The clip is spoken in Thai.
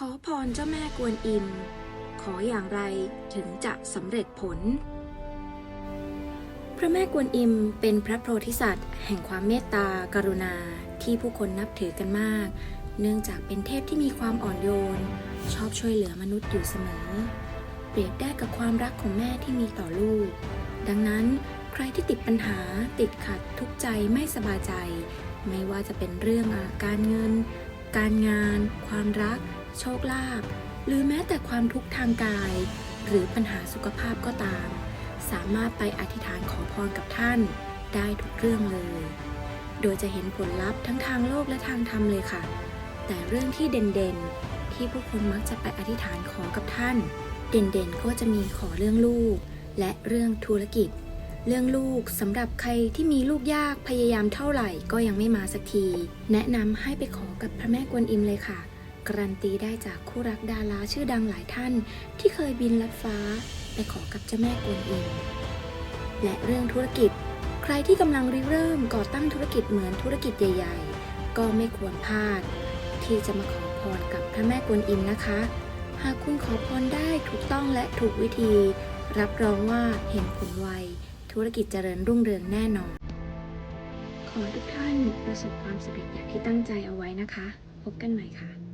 ขอพรเจ้าแม่กวนอิม ขออย่างไรถึงจะสำเร็จผล พระแม่กวนอิมเป็นพระโพธิสัตว์ แห่งความเมตตากรุณาที่ผู้คนนับถือกันมาก เนื่องจากเป็นเทพที่มีความอ่อนโยน ชอบช่วยเหลือมนุษย์อยู่เสมอ เปรียบได้กับความรักของแม่ที่มีต่อลูก ดังนั้นใครที่ติดปัญหาติดขัดทุกใจไม่สบายใจ ไม่ว่าจะเป็นเรื่องการเงิน การงาน ความรัก โชคลาภหรือแม้แต่ความทุกข์ทางกาย หรือปัญหาสุขภาพก็ตาม สามารถไปอธิษฐานขอพรกับท่าน ได้ทุกเรื่องเลย โดยจะเห็นผลลัพธ์ทั้งทางโลกและทางธรรมเลยค่ะ แต่เรื่องที่เด่นๆ ที่ผู้คนมักจะไปอธิษฐานขอกับท่าน เด่นๆก็จะมีขอเรื่องลูก และเรื่องธุรกิจ เรื่องลูกสำหรับใครที่มีลูกยากพยายามเท่าไหร่ก็ยังไม่มาสักที แนะนำให้ไปขอกับพระแม่กวนอิมเลยค่ะ การันตีได้จากคู่รักดาราชื่อดังหลายท่าน ที่เคยบินลัดฟ้า ไปขอกับเจ้าแม่กวนอิมและเรื่องธุรกิจ ใครที่กำลังริเริ่มก่อตั้งธุรกิจเหมือนธุรกิจใหญ่ ๆ ก็ไม่ควรพลาด ที่จะมาขอพรกับพระแม่กวนอิมนะคะ หากคุณขอพรได้ถูกต้องและถูกวิธี รับรองว่าเห็นผลไวธุรกิจเจริญรุ่งเรืองแน่นอน ขอทุกท่านประสบความสำเร็จอย่างที่ตั้งใจเอาไว้นะคะ พบกันใหม่ค่ะ